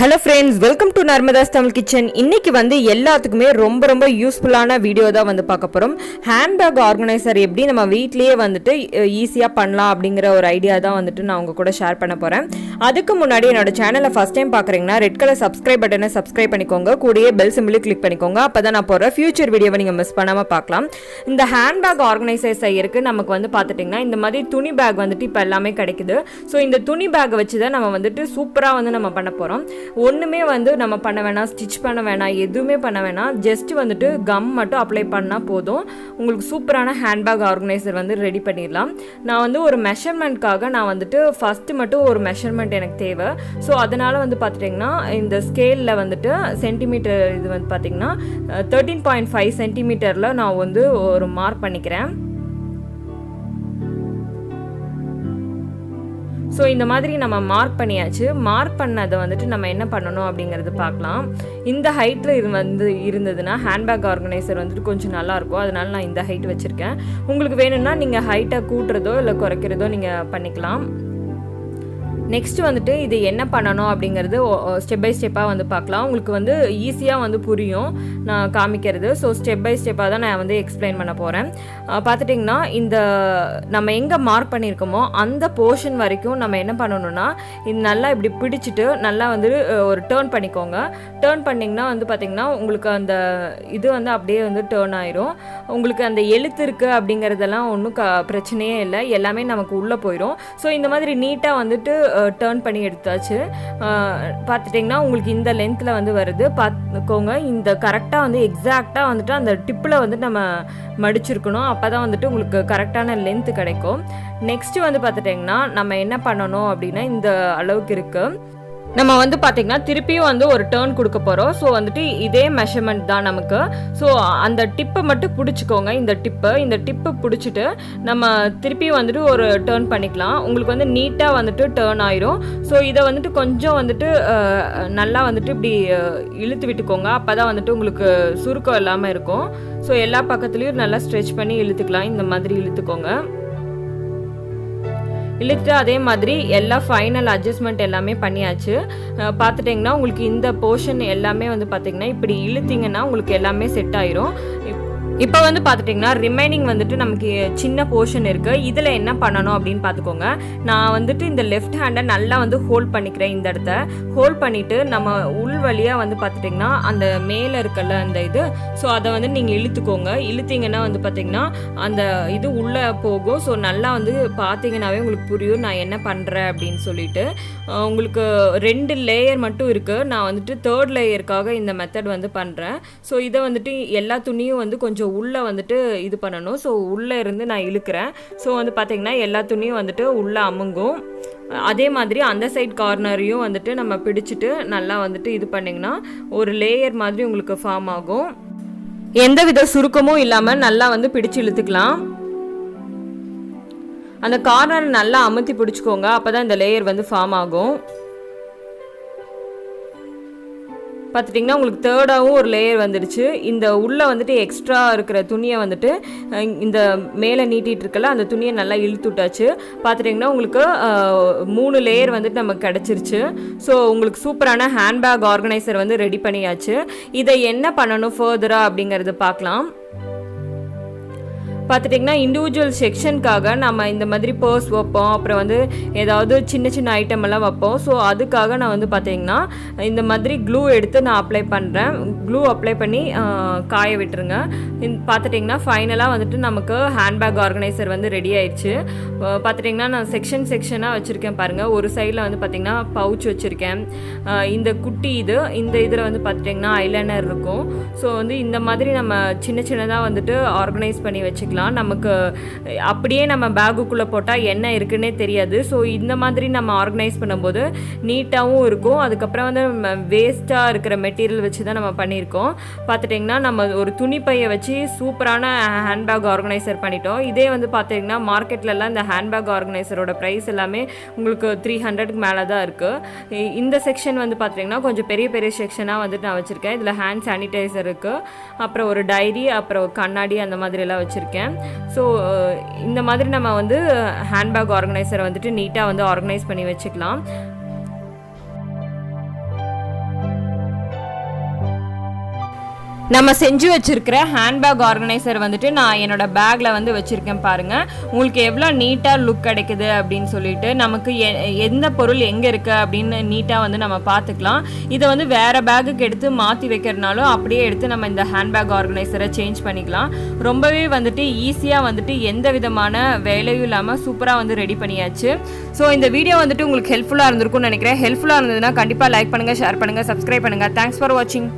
Hello friends welcome to Narmada's Tamil kitchen இன்னைக்கு வந்து எல்லாத்துக்குமே ரொம்ப ரொம்ப யூஸ்ஃபுல்லான வீடியோ தான் வந்து பார்க்க போகிறோம் ஹேண்ட்பேக் ஆர்கனைசர் எப்படி நம்ம வீட்லேயே வந்துட்டு ஈஸியாக பண்ணலாம் அப்படிங்கிற ஒரு ஐடியா தான் வந்துட்டு நான் உங்கள் கூட ஷேர் பண்ண போகிறேன் அதுக்கு முன்னாடி என்னோட சேனலை ஃபஸ்ட் டைம் பார்க்குறீங்கன்னா ரெட் கலர் சப்ஸ்கிரைப் பட்டனை சப்ஸ்கிரைப் பண்ணிக்கோங்க. கூடயே பெல் சிம்பிளி கிளிக் பண்ணிக்கோங்க. அப்போ தான் நான் போகிற ஃபியூச்சர் வீடியோவை நீங்கள் மிஸ் பண்ணாமல் பார்க்கலாம். இந்த ஹேண்ட்பேக் ஆர்கனைசர் செய்யறதுக்கு நமக்கு வந்து பார்த்துட்டிங்கன்னா இந்த மாதிரி துணி பேக் வந்துட்டு இப்போ எல்லாமே கிடைக்குது. ஸோ இந்த துணி பேக்கை வச்சு தான் நம்ம வந்துட்டு சூப்பராக வந்து நம்ம பண்ண போகிறோம் ஒன்றுமே வந்து நம்ம பண்ண வேணாம் ஸ்டிச் பண்ண வேணாம் எதுவுமே பண்ண வேணாம். ஜஸ்ட் வந்துட்டு கம் மட்டும் அப்ளை பண்ணால் போதும். உங்களுக்கு சூப்பரான ஹேண்ட்பேக் ஆர்கனைசர் வந்து ரெடி பண்ணிடலாம். நான் வந்து ஒரு மெஷர்மெண்ட்காக நான் வந்துட்டு ஃபஸ்ட்டு மட்டும் ஒரு மெஷர்மெண்ட் எனக்கு தேவை. ஸோ அதனால் வந்து பார்த்துட்டிங்கன்னா இந்த ஸ்கேலில் வந்துட்டு சென்டிமீட்டர் இது வந்து பார்த்திங்கன்னா தேர்ட்டீன் பாயிண்ட் ஃபைவ் சென்டிமீட்டரில் நான் வந்து ஒரு மார்க் பண்ணிக்கிறேன். ஸோ இந்த மாதிரி நம்ம மார்க் பண்ணியாச்சு. மார்க் பண்ணதை வந்துட்டு நம்ம என்ன பண்ணணும் அப்படிங்கிறது பார்க்கலாம். இந்த ஹைட்டில் இது வந்து இருந்ததுன்னா ஹேண்ட்பேக் ஆர்கனைசர் வந்துட்டு கொஞ்சம் நல்லாயிருக்கும் அதனால நான் இந்த ஹைட் வச்சுருக்கேன். உங்களுக்கு வேணும்னா நீங்கள் ஹைட்டை கூட்டுறதோ இல்லை குறைக்கிறதோ நீங்கள் பண்ணிக்கலாம். நெக்ஸ்ட் வந்துட்டு இது என்ன பண்ணணும் அப்படிங்கிறது ஸ்டெப் பை ஸ்டெப்பாக வந்து பார்க்கலாம். உங்களுக்கு வந்து ஈஸியாக வந்து புரியும் நான் காமிக்கிறது. ஸோ ஸ்டெப் பை ஸ்டெப்பாக தான் நான் வந்து எக்ஸ்பிளைன் பண்ண போகிறேன் பார்த்துட்டிங்கன்னா இந்த நம்ம எங்கே மார்க் பண்ணியிருக்கோமோ அந்த போர்ஷன் வரைக்கும் நம்ம என்ன பண்ணணும்னா இது நல்லா இப்படி பிடிச்சிட்டு நல்லா வந்து ஒரு டேர்ன் பண்ணிக்கோங்க. டேர்ன் பண்ணிங்கன்னா வந்து பார்த்திங்கன்னா உங்களுக்கு அந்த இது வந்து அப்படியே வந்து டேர்ன் ஆயிரும். உங்களுக்கு அந்த எழுத்து இருக்குது அப்படிங்கிறதெல்லாம் ஒன்றும் க பிரச்சனையே இல்லை. எல்லாமே நமக்கு உள்ளே போயிடும் ஸோ இந்த மாதிரி நீட்டாக வந்துட்டு டேர்ன் பண்ணி எடுத்தாச்சு. பார்த்துட்டிங்கன்னா உங்களுக்கு இந்த லென்த்தில் வந்து வருது. பார்த்துக்கோங்க இந்த கரெக்டாக வந்து எக்ஸாக்டாக வந்துட்டு அந்த டிப்பில் வந்து நம்ம மடிச்சிருக்கணும். அப்போ தான் வந்துட்டு உங்களுக்கு கரெக்டான லென்த்து கிடைக்கும். நெக்ஸ்ட்டு வந்து பார்த்துட்டிங்கன்னா நம்ம என்ன பண்ணணும் அப்படின்னா இந்த அளவுக்கு இருக்குது நம்ம வந்து பார்த்திங்கன்னா திருப்பியும் வந்து ஒரு டேர்ன் கொடுக்க போகிறோம் ஸோ வந்துட்டு இதே மெஷர்மெண்ட் தான் நமக்கு. ஸோ அந்த டிப்பை மட்டும் பிடிச்சிக்கோங்க. இந்த டிப்பை இந்த டிப்பை பிடிச்சிட்டு நம்ம திருப்பியும் வந்துட்டு ஒரு டேர்ன் பண்ணிக்கலாம். உங்களுக்கு வந்து நீட்டாக வந்துட்டு டேர்ன் ஆயிரும். ஸோ இதை வந்துட்டு கொஞ்சம் வந்துட்டு நல்லா வந்துட்டு இப்படி இழுத்து விட்டுக்கோங்க. அப்போ தான் வந்துட்டு உங்களுக்கு சுருக்கம் இல்லாமல் இருக்கும். ஸோ எல்லா பக்கத்துலேயும் நல்லா ஸ்ட்ரெச் பண்ணி இழுத்துக்கலாம். இந்த மாதிரி இழுத்துக்கோங்க. இழுத்துட்டு அதே மாதிரி எல்லா ஃபைனல் அட்ஜஸ்ட்மெண்ட் எல்லாமே பண்ணியாச்சு. பார்த்துட்டிங்கன்னா உங்களுக்கு இந்த போர்ஷன் எல்லாமே வந்து பார்த்திங்கன்னா இப்படி இழுத்திங்கன்னா உங்களுக்கு எல்லாமே செட் ஆயிரும். இப்போ வந்து பார்த்துட்டிங்கன்னா ரிமைனிங் வந்துட்டு நமக்கு சின்ன போர்ஷன் இருக்குது இதில் என்ன பண்ணணும் அப்படின்னு பார்த்துக்கோங்க நான் வந்துட்டு இந்த லெஃப்ட் ஹேண்டை நல்லா வந்து ஹோல்ட் பண்ணிக்கிறேன் இந்த இடத்த. ஹோல்ட் பண்ணிவிட்டு நம்ம உள் வழியாக வந்து பார்த்துட்டிங்கன்னா அந்த மேலே இருக்கல அந்த இது ஸோ அதை வந்து நீங்கள் இழுத்துக்கோங்க. இழுத்தீங்கன்னா வந்து பார்த்திங்கன்னா அந்த இது உள்ளே போகும். ஸோ நல்லா வந்து பார்த்தீங்கன்னாவே உங்களுக்கு புரியும் நான் என்ன பண்ணுறேன் அப்படின்னு சொல்லிட்டு. உங்களுக்கு ரெண்டு லேயர் மட்டும் இருக்குது நான் வந்துட்டு தேர்ட் லேயருக்காக இந்த மெத்தட் வந்து பண்ணுறேன் ஸோ இதை வந்துட்டு எல்லா துணியும் வந்து கொஞ்சம் உள்ளே வந்துட்டு இது பண்ணணும். ஸோ உள்ளே இருந்து நான் இழுக்கிறேன். ஸோ வந்து பார்த்திங்கன்னா எல்லா துணியும் வந்துட்டு உள்ளே அமுங்கும். அதே மாதிரி அந்த சைட் கார்னரையும் வந்துட்டு நம்ம பிடிச்சிட்டு நல்லா வந்துட்டு இது பண்ணிங்கன்னா ஒரு லேயர் மாதிரி உங்களுக்கு ஃபார்ம் ஆகும். எந்த வித சுருக்கமும் இல்லாமல் நல்லா வந்து பிடிச்சு இழுத்துக்கலாம். அந்த கார்னர் நல்லா அமுத்தி பிடிச்சிக்கோங்க. அப்போ தான் இந்த லேயர் வந்து ஃபார்ம் ஆகும். பார்த்துட்டிங்கன்னா உங்களுக்கு தேர்டாகவும் ஒரு லேயர் வந்துடுச்சு. இந்த உள்ளே வந்துட்டு எக்ஸ்ட்ரா இருக்கிற துணியை வந்துட்டு இந்த மேலே நீட்டிகிட்டு இருக்கல அந்த துணியை நல்லா இழுத்து விட்டாச்சு. பார்த்துட்டிங்கன்னா உங்களுக்கு மூணு லேயர் வந்துட்டு நமக்கு கிடச்சிருச்சு. ஸோ உங்களுக்கு சூப்பரான ஹேண்ட்பேக் ஆர்கனைசர் வந்து ரெடி பண்ணியாச்சு. இதை என்ன பண்ணணும் ஃபர்தராக அப்படிங்கிறது பார்க்கலாம். பார்த்துட்டிங்கன்னா இண்டிவிஜுவல் செக்ஷனுக்காக நம்ம இந்த மாதிரி பர்ஸ் வைப்போம். அப்புறம் வந்து ஏதாவது சின்ன சின்ன ஐட்டம் எல்லாம் வைப்போம். ஸோ அதுக்காக நான் வந்து பார்த்தீங்கன்னா இந்த மாதிரி க்ளூ எடுத்து நான் அப்ளை பண்ணுறேன் க்ளூ அப்ளை பண்ணி காய விட்டுருங்க. பார்த்துட்டிங்கன்னா ஃபைனலாக வந்துட்டு நமக்கு ஹேண்ட்பேக் ஆர்கனைசர் வந்து ரெடி ஆயிடுச்சு. பார்த்துட்டிங்கன்னா நான் செக்ஷன் செக்ஷனாக வச்சுருக்கேன் பாருங்கள் ஒரு சைடில் வந்து பார்த்திங்கன்னா பவுச் வச்சுருக்கேன். இந்த குட்டி இது இந்த இதில் வந்து பார்த்துட்டிங்கன்னா ஐலைனர் இருக்கும். ஸோ வந்து இந்த மாதிரி நம்ம சின்ன சின்னதாக வந்துட்டு ஆர்கனைஸ் பண்ணி வச்சுக்கலாம். வச்சுக்கலாம் நமக்கு அப்படியே நம்ம பேகுக்குள்ளே போட்டால் என்ன இருக்குன்னே தெரியாது. ஸோ இந்த மாதிரி நம்ம ஆர்கனைஸ் பண்ணும்போது நீட்டாகவும் இருக்கும். அதுக்கப்புறம் வந்து வேஸ்ட்டாக இருக்கிற மெட்டீரியல் வச்சு தான் நம்ம பண்ணியிருக்கோம். பார்த்துட்டிங்கன்னா நம்ம ஒரு துணி பையை வச்சு சூப்பரான ஹேண்ட்பேக் ஆர்கனைசர் பண்ணிட்டோம். இதே வந்து பார்த்திங்கன்னா மார்க்கெட்லலாம் இந்த ஹேண்ட்பேக் ஆர்கனைசரோட ப்ரைஸ் எல்லாமே உங்களுக்கு த்ரீ ஹண்ட்ரட்க்கு மேலே தான் இருக்குது இந்த செக்ஷன் வந்து பார்த்திங்கன்னா கொஞ்சம் பெரிய பெரிய செக்ஷனாக வந்துட்டு நான் வச்சுருக்கேன். இதில் ஹேண்ட் சானிடைசர் இருக்குது அப்புறம் ஒரு டைரி அப்புறம் கண்ணாடி அந்த மாதிரிலாம் வச்சுருக்கேன். ஸோ இந்த மாதிரி நம்ம வந்து ஹேண்ட்பேக் ஆர்கனைசரை வந்துட்டு நீட்டாக வந்து ஆர்கனைஸ் பண்ணி வச்சுக்கலாம். நம்ம செஞ்சு வச்சிருக்கிற ஹேண்ட்பேக் ஆர்கனைசர் வந்துட்டு நான் என்னோட பேக்கில் வந்து வச்சுருக்கேன் பாருங்கள் உங்களுக்கு எவ்வளோ நீட்டாக லுக் கிடைக்குது அப்படின்னு சொல்லிட்டு நமக்கு எ- எந்த பொருள் எங்கே இருக்குது அப்படின்னு நீட்டாக வந்து நம்ம பார்த்துக்கலாம். இதை வந்து வேறு பேக்குக்கு எடுத்து மாற்றி வைக்கிறனாலும் அப்படியே எடுத்து நம்ம இந்த ஹேண்ட்பேக் ஆர்கனைசரை சேஞ்ச் பண்ணிக்கலாம். ரொம்பவே வந்துட்டு ஈஸியாக வந்துட்டு எந்த விதமான வேலையும் இல்லாமல் சூப்பராக வந்து ரெடி பண்ணியாச்சு. ஸோ இந்த வீடியோ வந்துட்டு உங்களுக்கு ஹெல்ப்ஃபுல்லாக இருந்திருக்கும்னு நினைக்கிறேன். ஹெல்ப்ஃபுல்லாக இருந்ததுன்னா கண்டிப்பாக லைக் பண்ணுங்கள் ஷேர் பண்ணுங்கள் சப்ஸ்கிரைப் பண்ணுங்கள் தேங்க்ஸ் ஃபார் வாட்சிங்